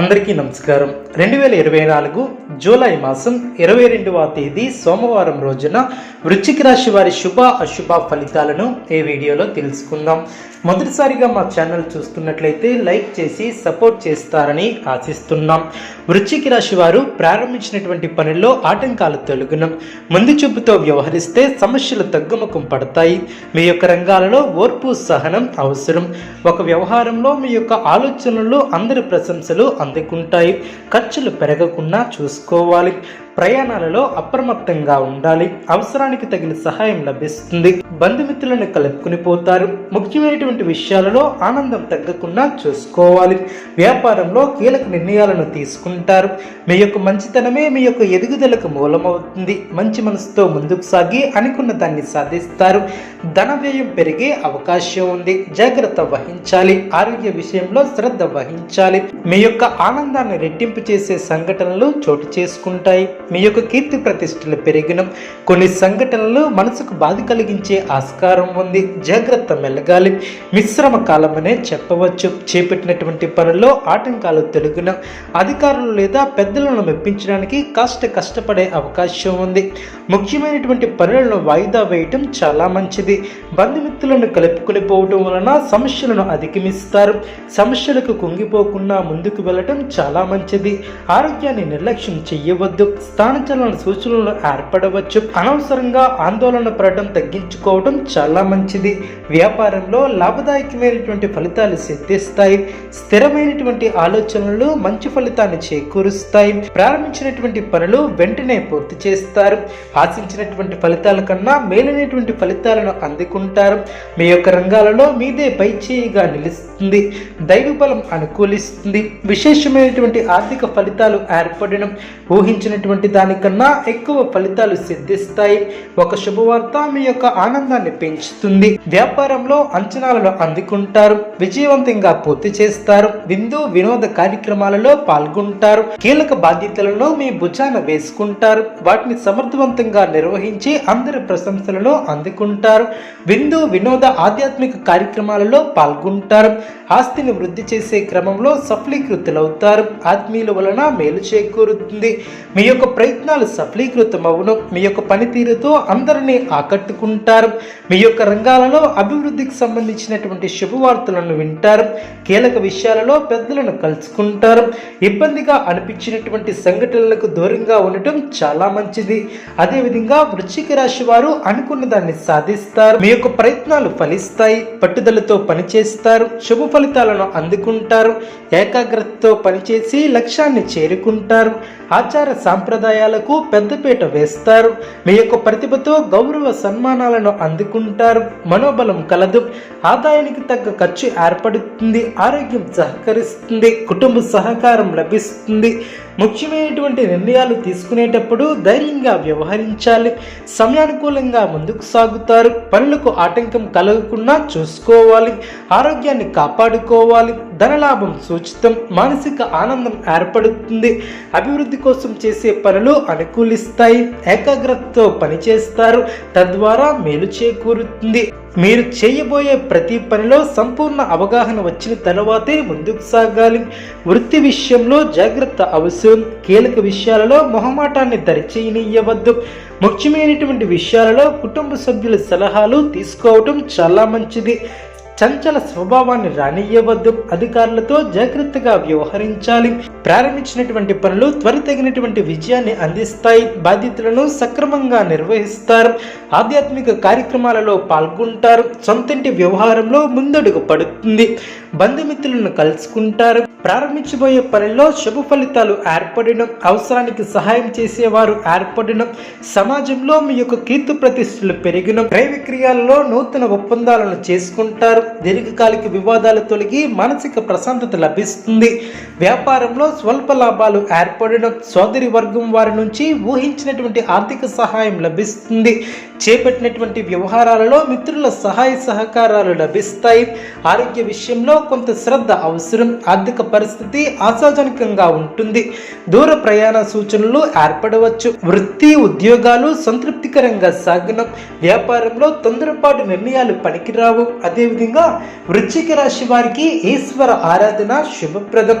అందరికీ నమస్కారం. రెండు వేల ఇరవై నాలుగు జూలై మాసం ఇరవై రెండవ తేదీ సోమవారం రోజున వృశ్చిక రాశి వారి శుభ అశుభ ఫలితాలను ఈ వీడియోలో తెలుసుకుందాం. మొదటిసారిగా మా ఛానల్ చూస్తున్నట్లయితే లైక్ చేసి సపోర్ట్ చేస్తారని ఆశిస్తున్నాం. వృశ్చిక రాశి వారు ప్రారంభించినటువంటి పనుల్లో ఆటంకాలు తొలగునం. ముందు చూపుతో వ్యవహరిస్తే సమస్యలు తగ్గుముఖం పడతాయి. మీ యొక్క రంగాలలో ఓర్పు సహనం అవసరం. ఒక వ్యవహారంలో మీ యొక్క ఆలోచనలు అందరి ప్రశంసలు అందుకుంటాయి. ఖర్చులు పెరగకుండా చూసుకోవాలి. ప్రయాణాలలో అప్రమత్తంగా ఉండాలి. అవసరానికి తగిన సహాయం లభిస్తుంది. బంధుమిత్రులను కలుపుకుని పోతారు. ముఖ్యమైనటువంటి విషయాలలో ఆనందం తగ్గకుండా చూసుకోవాలి. వ్యాపారంలో కీలక నిర్ణయాలను తీసుకుంటారు. మీ యొక్క మంచితనమే మీ యొక్క ఎదుగుదలకు మూలమవుతుంది. మంచి మనసుతో ముందుకు సాగి అనుకున్న దాన్ని సాధిస్తారు. ధన వ్యయం పెరిగే అవకాశం ఉంది. జాగ్రత్త వహించాలి. ఆరోగ్య విషయంలో శ్రద్ధ వహించాలి. మీ యొక్క ఆనందాన్ని రెట్టింపు చేసే సంఘటనలు చోటు చేసుకుంటాయి. మీ యొక్క కీర్తి ప్రతిష్టలు పెరిగిన. కొన్ని సంఘటనలు మనసుకు బాధ కలిగించే ఆస్కారం ఉంది. జాగ్రత్త మెలగాలి. మిశ్రమ కాలమనే చెప్పవచ్చు. చేపట్టినటువంటి పనుల్లో ఆటంకాలు తొలగిన. అధికారులు లేదా పెద్దలను మెప్పించడానికి కాస్త కష్టపడే అవకాశం ఉంది. ముఖ్యమైనటువంటి పనులను వాయిదా వేయటం చాలా మంచిది. బంధుమిత్రులను కలుపుకొని పోవటం వలన సమస్యలను అధిగమిస్తారు. సమస్యలకు కుంగిపోకుండా ముందుకు వెళ్ళడం వెళ్ళటం చాలా మంచిది. ఆరోగ్యాన్ని నిర్లక్ష్యం చేయవద్దు. స్థానచలన సూచనలు ఏర్పడవచ్చు. అనవసరంగా ఆందోళన పడటం తగ్గించుకోవడం చాలా మంచిది. వ్యాపారంలో లాభదాయకమైనటువంటి ఫలితాలు సిద్ధిస్తాయి. స్థిరమైనటువంటి ఆలోచనలు మంచి ఫలితాన్ని చేకూరుస్తాయి. ప్రారంభించినటువంటి పనులు వెంటనే పూర్తి చేస్తారు. ఆశించినటువంటి ఫలితాల కన్నా మేలైనటువంటి ఫలితాలను అందుకుంటారు. మీ యొక్క రంగాలలో మీదే పైచేయిగా నిలుస్తుంది. దైవ బలం అనుకూలిస్తుంది విశేషమైనటువంటి ఆర్థిక ఫలితాలు ఏర్పడడం ఊహించినటువంటి దానికన్నా ఎక్కువ ఫలితాలు సిద్ధిస్తాయి. ఒక శుభవార్త మీ యొక్క ఆనందాన్ని పెంచుతుంది. వ్యాపారంలో అంచనాలను అందుకుంటారు. విజయవంతంగా పూర్తి చేస్తారు. విందు వినోద కార్యక్రమాలలో పాల్గొంటారు. కీలక బాధ్యతలను మీ భుజాన వేసుకుంటారు. వాటిని సమర్థవంతంగా నిర్వహించి అందరి ప్రశంసలను అందుకుంటారు. విందు వినోద ఆధ్యాత్మిక కార్యక్రమాలలో పాల్గొంటారు. ఆస్తిని వృద్ధి చేసే క్రమంలో సఫలీకృతులవుతారు అవుతారు ఆత్మీయుల వలన మేలు చేకూరుతుంది. మీ యొక్క ప్రయత్నాలు సఫలీకృతమవును. మీ యొక్క పనితీరుతో అందరినీ ఆకట్టుకుంటారు. మీ యొక్క రంగాలలో అభివృద్ధికి సంబంధించినటువంటి శుభవార్తలను వింటారు. కీలక విషయాలలో పెద్దలను కలుసుకుంటారు. ఇబ్బందిగా అనిపించినటువంటి సంఘటనలకు దూరంగా ఉండటం చాలా మంచిది. అదేవిధంగా వృశ్చిక రాశి వారు అనుకున్న దాన్ని సాధిస్తారు. మీ యొక్క ప్రయత్నాలు ఫలిస్తాయి. పట్టుదలతో పనిచేస్తారు. శుభ ఫలితాలను అందుకుంటారు. ఏకాగ్రతతో పనిచేసి లక్ష్యాన్ని చేరుకుంటారు. ఆచార సాంప్రదాయాలకు పెద్దపీట వేస్తారు. మీ యొక్క ప్రతిభతో గౌరవ సన్మానాలను అందుకుంటారు. మనోబలం కలదు. ఆదాయానికి తగ్గ ఖర్చు ఏర్పడుతుంది. ఆరోగ్యం సహకరిస్తుంది. కుటుంబ సహకారం లభిస్తుంది. ముఖ్యమైనటువంటి నిర్ణయాలు తీసుకునేటప్పుడు ధైర్యంగా వ్యవహరించాలి. సమయానుకూలంగా ముందుకు సాగుతారు. పనులకు ఆటంకం కలగకుండా చూసుకోవాలి. ఆరోగ్యాన్ని కాపాడుకోవాలి. ధనలాభం సూచితం. మానసిక ఆనందం ఏర్పడుతుంది. అభివృద్ధి కోసం చేసే పనులు అనుకూలిస్తాయి. ఏకాగ్రతతో పనిచేస్తారు. తద్వారా మేలు చేకూరుతుంది. మీరు చేయబోయే ప్రతి పనిలో సంపూర్ణ అవగాహన వచ్చిన తర్వాతే ముందుకు సాగాలి. వృత్తి విషయంలో జాగ్రత్త అవసరం. కీలక విషయాలలో మొహమాటాన్ని దరిచేయనీయవద్దు. ముఖ్యమైనటువంటి విషయాలలో కుటుంబ సభ్యుల సలహాలు తీసుకోవటం చాలా మంచిది. చంచల స్వభావాన్ని రానియ్యవద్దు. అధికారులతో జాగ్రత్తగా వ్యవహరించాలి. ప్రారంభించినటువంటి పనులు త్వరితగినటువంటి విజయాన్ని అందిస్తాయి. బాధ్యతలను సక్రమంగా నిర్వహిస్తారు. ఆధ్యాత్మిక కార్యక్రమాలలో పాల్గొంటారు. సొంతంటి వ్యవహారంలో ముందడుగు పడుతుంది. బంధుమిత్రులను కలుసుకుంటారు. ప్రారంభించబోయే పనిలో శుభ ఫలితాలు ఏర్పడడం అవసరానికి సహాయం చేసేవారు ఏర్పడడం సమాజంలో మీ యొక్క కీర్తి ప్రతిష్టలు పెరిగిన క్రయవిక్రియాల్లో నూతన ఒప్పందాలను చేసుకుంటారు. దీర్ఘకాలిక వివాదాలు తొలగి మానసిక ప్రశాంతత లభిస్తుంది. వ్యాపారంలో స్వల్ప లాభాలు ఏర్పడడం సోదరి వర్గం వారి నుంచి ఊహించినటువంటి ఆర్థిక సహాయం లభిస్తుంది. చేపట్టినటువంటి వ్యవహారాలలో మిత్రుల సహాయ సహకారాలు లభిస్తాయి. ఆరోగ్య విషయంలో కొంత శ్రద్ధ అవసరం. ఆర్థిక పరిస్థితి ఆశాజనకంగా ఉంటుంది. దూర ప్రయాణ సూచనలు ఏర్పడవచ్చు. వృత్తి ఉద్యోగాలు సంతృప్తికరంగా సాగనం వ్యాపారంలో తొందరపాటు నిర్ణయాలు పనికిరావు. అదేవిధంగా వృశ్చిక రాశి వారికి ఈశ్వర ఆరాధన శుభప్రదం.